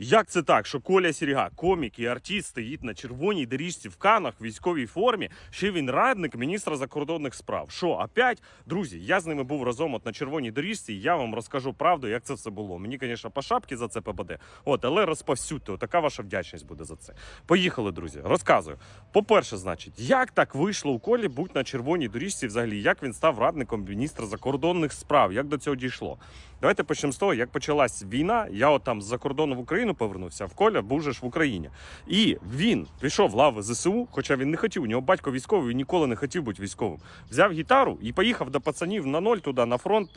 Як це так, що Коля Сіріга, комік і артист, стоїть на червоній доріжці в Канах в військовій формі, ще він радник міністра закордонних справ. Що, опять? Друзі, я з ними був разом от на червоній доріжці, і я вам розкажу правду, як це все було. Мені, звісно, по шапці за це попаде. От, але розповсюдьте, така ваша вдячність буде за це. Поїхали, друзі. Розказую. По-перше, значить, як так вийшло у Колі бути на червоній доріжці взагалі? Як він став радником міністра закордонних справ? Як до цього дійшло? Давайте почнемо з того, як почалась війна. Я от там з-за кордону в Україну повернувся, в Коля був ж в Україні. І він пішов в лави ЗСУ, хоча він не хотів. У нього батько військовий, він ніколи не хотів бути військовим. Взяв гітару і поїхав до пацанів на ноль туди, на фронт.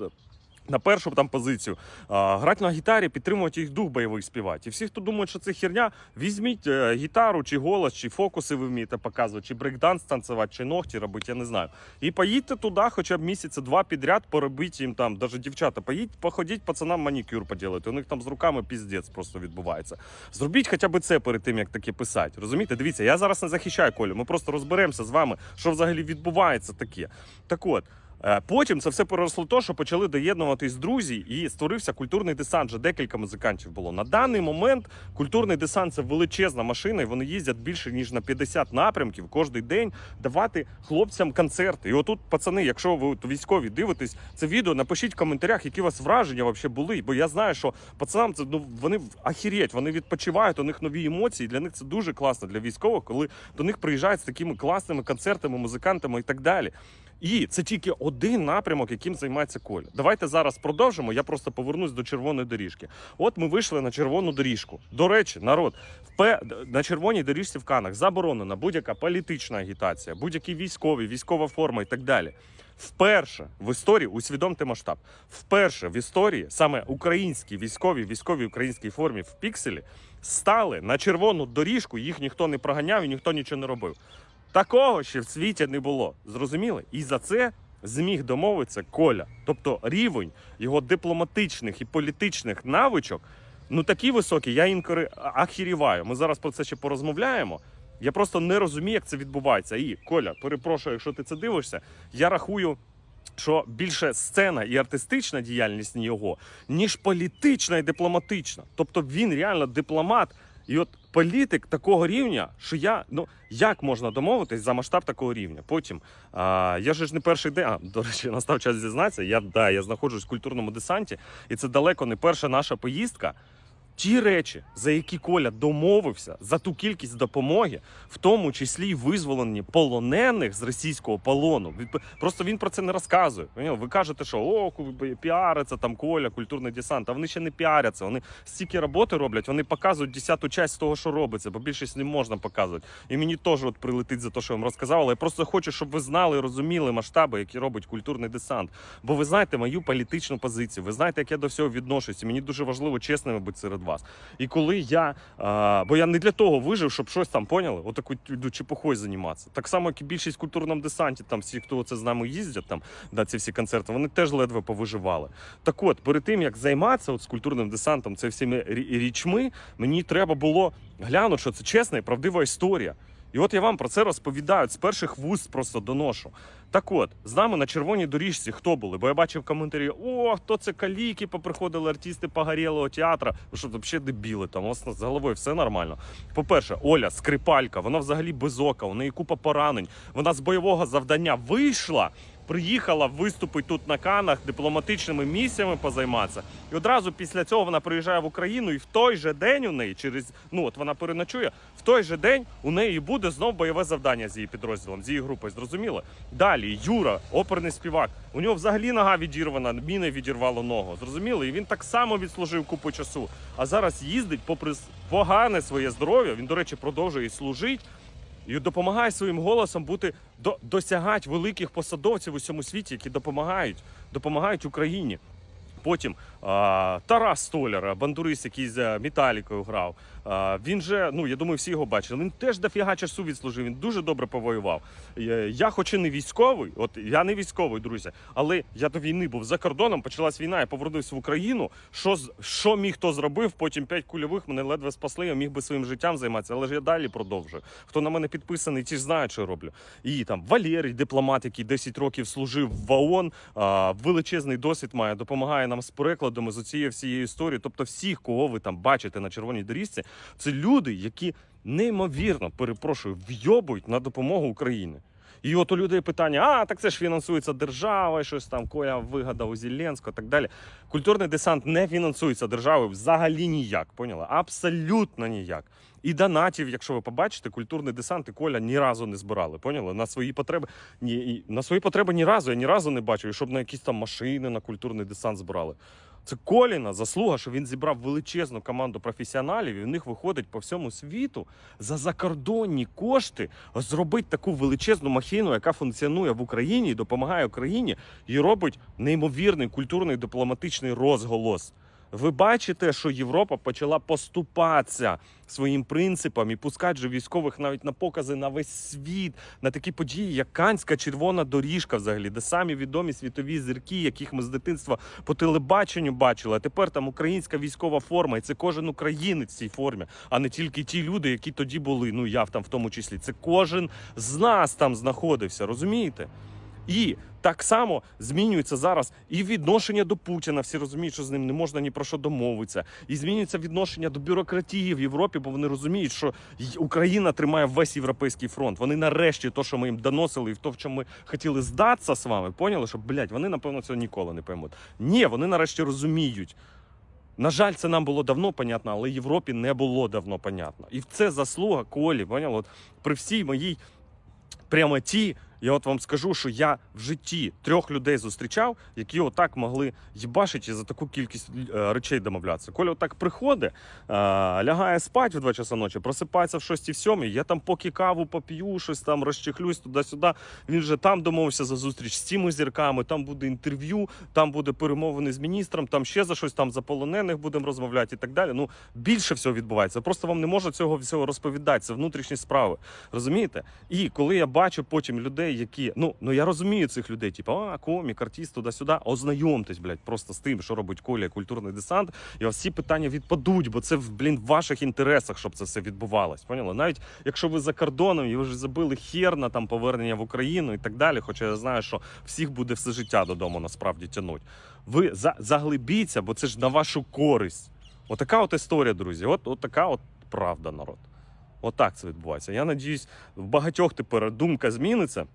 На першу там позицію грати на гітарі, підтримувати їх дух бойовий співати. І всі, хто думають, що це херня, візьміть е, гітару, чи голос, чи фокуси ви вмієте показувати, чи брейкданс танцювати, чи ногті робити, я не знаю. І поїдьте туди, хоча б місяця два підряд, поробіть їм там, навіть дівчата, поїдь, походіть пацанам манікюр поділити. У них там з руками піздець просто відбувається. Зробіть хоча б це перед тим, як таке писати. Розумієте? Дивіться, я зараз не захищаю Колю. Ми просто розберемося з вами, що взагалі відбувається таке. Так от. Е, Потім це все переросло то, що почали доєднуватись друзі, і створився культурний десант. Вже декілька музикантів було. На даний момент культурний десант це величезна машина, і вони їздять більше ніж на 50 напрямків кожен день давати хлопцям концерти. І отут, пацани, якщо ви військові дивитесь це відео, напишіть в коментарях, які у вас враження взагалі були. Бо я знаю, що пацанам це ну вони ахірєть, вони відпочивають, у них нові емоції. Для них це дуже класно для військових, коли до них приїжджають з такими класними концертами, музикантами і так далі. І це тільки один напрямок, яким займається Коля. Давайте зараз продовжимо. Я просто повернусь до червоної доріжки. От ми вийшли на червону доріжку. До речі, народ, впе... на червоній доріжці в Канах заборонена будь-яка політична агітація, будь-які військові, військова форма і так далі. Вперше в історії усвідомте масштаб. Вперше в історії саме українські військові, військові українській формі в пікселі стали на червону доріжку. Їх ніхто не проганяв і ніхто нічого не робив. Такого ще в світі не було. Зрозуміли? І за це зміг домовитися Коля. Тобто рівень його дипломатичних і політичних навичок ну такий високий, я інколи ахіріваю. Ми зараз про це ще порозмовляємо. Я просто не розумію, як це відбувається. І Коля, перепрошую, якщо ти це дивишся, я рахую. Що більше сцена і артистична діяльність його, ніж політична і дипломатична. Тобто він реально дипломат, і от політик такого рівня, що я ну як можна домовитись за масштаб такого рівня? Потім а, я ж не перший день. А, до речі, настав час зізнатися. Я да, я знаходжусь в культурному десанті, і це далеко не перша наша поїздка. Ті речі, за які Коля домовився за ту кількість допомоги, в тому числі й визволені полонених з російського полону. Просто він про це не розказує. Ви кажете, що о, піариться там Коля, культурний десант. А вони ще не піаряться. Вони стільки роботи роблять, вони показують десяту часть того, що робиться, бо більшість не можна показувати. І мені теж от прилетить за те, що я вам розказав. Але я просто хочу, щоб ви знали і розуміли масштаби, які робить культурний десант. Бо ви знаєте мою політичну позицію. Ви знаєте, як я до всього відношусь. І мені дуже важливо чесними бути серед вас. І коли я, а, бо я не для того вижив, щоб щось там поняли, отаку чепухою займатися. Так само, як і більшість культурному десанті, там всі, хто це з нами їздять, там на ці всі концерти, вони теж ледве повиживали. Так от, перед тим як займатися от з культурним десантом, це всіми річми, мені треба було глянути, що це чесна і правдива історія. І от я вам про це розповідаю з перших вуст просто доношу. Так от, з нами на червоній доріжці хто були? Бо я бачив коментарі: о, хто це каліки, поприходили артисти погорілого театру. Ви що, взагалі дебіли, там у з головою все нормально. По-перше, Оля, скрипалька, вона взагалі без ока, у неї купа поранень. Вона з бойового завдання вийшла. Приїхала виступити тут на канах дипломатичними місіями позайматися. І одразу після цього вона приїжджає в Україну, і в той же день у неї через ну от вона переночує. В той же день у неї буде знов бойове завдання з її підрозділом, з її групою. Зрозуміло? Далі Юра, оперний співак. У нього взагалі нога відірвана, міни відірвало ногу. Зрозуміло? І він так само відслужив купу часу. А зараз їздить, попри погане своє здоров'я. Він, до речі, продовжує служити і допомагає своїм голосом бути до досягати великих посадовців у всьому світі, які допомагають, допомагають Україні. Потім а, Тарас Столяр, бандурист, який з Металікою грав. А, він же, ну я думаю, всі його бачили. Він теж дофіга часу відслужив. Він дуже добре повоював. Е, Я, хоч і не військовий, от я не військовий, друзі, але я до війни був за кордоном. Почалась війна, я повернувся в Україну. Що що міг хто зробив? Потім п'ять кульових мене ледве спасли. Я міг би своїм життям займатися, але ж я далі продовжую. Хто на мене підписаний, ті ж знають, що я роблю. І там Валерій, дипломат, який 10 років служив в ООН, а, величезний досвід має, допомагає нам з прикладами з оцієї всієї історії. Тобто, всіх, кого ви там бачите на червоній доріжці, це люди, які неймовірно перепрошую, вйобують на допомогу Україні. І от у людей питання: а так це ж фінансується державою, щось там Коля вигадав у Зеленського, так далі. Культурний десант не фінансується державою взагалі ніяк. Поняла? Абсолютно ніяк. І донатів, якщо ви побачите, культурний десант і Коля ні разу не збирали. Поняли? На свої потреби ні, на свої потреби ні разу. Я ні разу не бачив, щоб на якісь там машини на культурний десант збирали. Це Коліна заслуга, що він зібрав величезну команду професіоналів, і в них виходить по всьому світу за закордонні кошти зробити таку величезну махіну, яка функціонує в Україні і допомагає Україні, і робить неймовірний культурний дипломатичний розголос. Ви бачите, що Європа почала поступатися своїм принципам і пускати же військових навіть на покази на весь світ, на такі події, як Канська червона доріжка, взагалі, де самі відомі світові зірки, яких ми з дитинства по телебаченню бачили. А тепер там українська військова форма, і це кожен українець в цій формі, а не тільки ті люди, які тоді були. Ну я там в тому числі. Це кожен з нас там знаходився, розумієте? І так само змінюється зараз і відношення до Путіна. Всі розуміють, що з ним не можна ні про що домовитися. І змінюється відношення до бюрократії в Європі, бо вони розуміють, що Україна тримає весь європейський фронт. Вони нарешті то, що ми їм доносили, і в то, в чому ми хотіли здатися з вами, поняли, що блядь, вони напевно цього ніколи не поймуть. Ні, вони нарешті розуміють. На жаль, це нам було давно понятно, але Європі не було давно понятно. І це заслуга Колі. Поняли? От при всій моїй прямоті, я от вам скажу, що я в житті трьох людей зустрічав, які отак могли їбашити за таку кількість е, речей домовлятися. Коля отак приходить, е, лягає спать в 2 часа ночі, просипається в 6 7 я там поки каву поп'ю, щось там розчихлюсь туди-сюди. Він вже там домовився за зустріч з цими зірками, там буде інтерв'ю, там буде перемовини з міністром, там ще за щось, там за полонених будемо розмовляти і так далі. Ну, більше всього відбувається. Просто вам не можу цього всього розповідати. Це внутрішні справи. Розумієте? І коли я бачу потім людей, які ну ну я розумію цих людей, типу, а комік, артист, туди-сюди. Ознайомтесь, блядь, просто з тим, що робить Коля культурний десант. І вас всі питання відпадуть, бо це блін в ваших інтересах, щоб це все відбувалось. Поняли? Навіть якщо ви за кордоном і ви вже забили хер на там повернення в Україну і так далі. Хоча я знаю, що всіх буде все життя додому насправді тянуть. Ви за, заглибіться, бо це ж на вашу користь. Отака от історія, друзі. От, от така от правда, народ. Отак це відбувається. Я надіюсь, в багатьох тепер думка зміниться.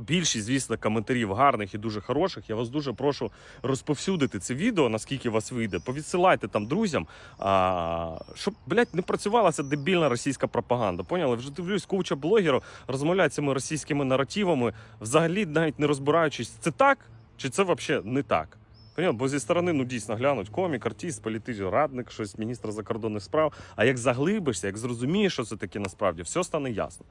Більшість, звісно, коментарів гарних і дуже хороших. Я вас дуже прошу розповсюдити це відео, наскільки вас вийде. Повідсилайте там друзям, а, щоб, блядь, не працювала ця дебільна російська пропаганда. Поняли? Вже дивлюсь, куча блогерів розмовляють цими російськими наративами, взагалі навіть не розбираючись, це так чи це взагалі не так. Поняв? Бо зі сторони ну дійсно глянуть комік, артист, політичний радник, щось міністр закордонних справ. А як заглибишся, як зрозумієш, що це таке насправді, все стане ясно.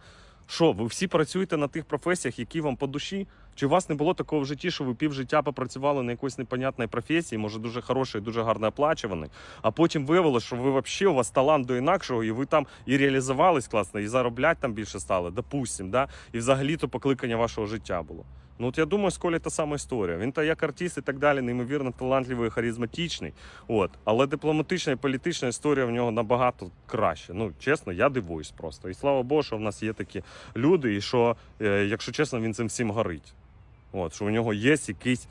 Що, ви всі працюєте на тих професіях, які вам по душі? Чи у вас не було такого в житті, що ви півжиття попрацювали на якоїсь непонятній професії, може дуже хорошій, дуже гарно оплачуваний, а потім виявилося, що ви взагалі у вас талант до інакшого, і ви там і реалізувались класно, і заробляти там більше стали, допустим, да? і взагалі то покликання вашого життя було. Ну от я думаю, з Колі та сама історія. Він та як артист і так далі, неймовірно талантливий, і харизматичний. От. Але дипломатична і політична історія в нього набагато краще. Ну, чесно, я дивуюсь просто. І слава Богу, що в нас є такі люди, і що, е, якщо чесно, він цим всім горить. От, що у нього є якийсь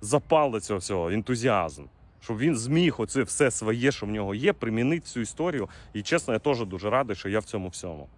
запал до цього всього, ентузіазм. Щоб він зміг оце все своє, що в нього є, примінити цю історію. І чесно, я теж дуже радий, що я в цьому всьому.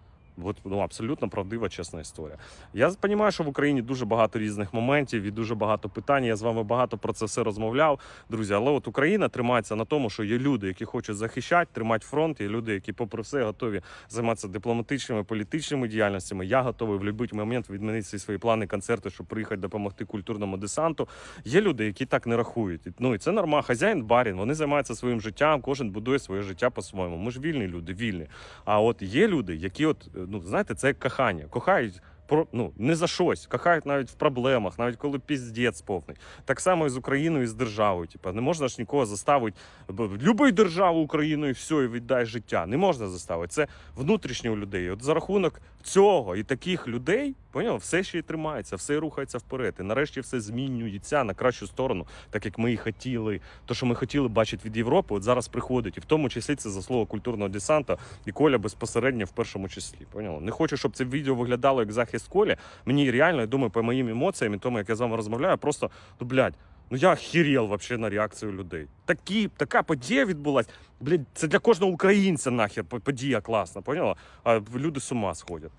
От, ну, абсолютно правдива, чесна історія. Я розумію, що в Україні дуже багато різних моментів і дуже багато питань. Я з вами багато про це все розмовляв, друзі. Але от Україна тримається на тому, що є люди, які хочуть захищати, тримати фронт, є люди, які, попри все, готові займатися дипломатичними, політичними діяльностями. Я готовий в будь-який момент відмінити всі свої плани, концерти, щоб приїхати допомогти культурному десанту. Є люди, які так не рахують. Ну і це норма. Хазяїн барін. Вони займаються своїм життям. Кожен будує своє життя по-своєму. Ми ж вільні люди, вільні. А от є люди, які, от ну знаєте, це як кохання. Кохають. Про ну не за щось, кохають навіть в проблемах, навіть коли піздець повний. Так само і з Україною, і з державою. Типа не можна ж нікого заставити. бо Люби державу Україну і все, і віддай життя. Не можна заставити. Це внутрішнє у людей. От за рахунок цього і таких людей, поняв, все ще й тримається, все рухається вперед. І нарешті все змінюється на кращу сторону, так як ми і хотіли. То, що ми хотіли бачити від Європи, от зараз приходить. І в тому числі це заслуга культурного десанта і Коля безпосередньо в першому числі. Поняли? Не хочу, щоб це відео виглядало як захист Колі. Мені реально, я думаю, по моїм емоціям і тому, як я з вами розмовляю, просто ну блядь. Ну я хірєл вообще на реакцію людей. Такі, така подія відбулась. Блядь, це для кожного українця нахер подія класна, поняла? А люди з ума сходять.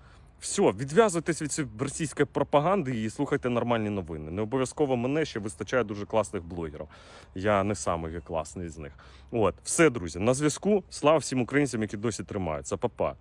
Все, відв'язуйтесь від цієї російської пропаганди і слухайте нормальні новини. Не обов'язково мене ще вистачає дуже класних блогерів. Я не самий класний з них. От, все, друзі, на зв'язку. Слава всім українцям, які досі тримаються. Па-па.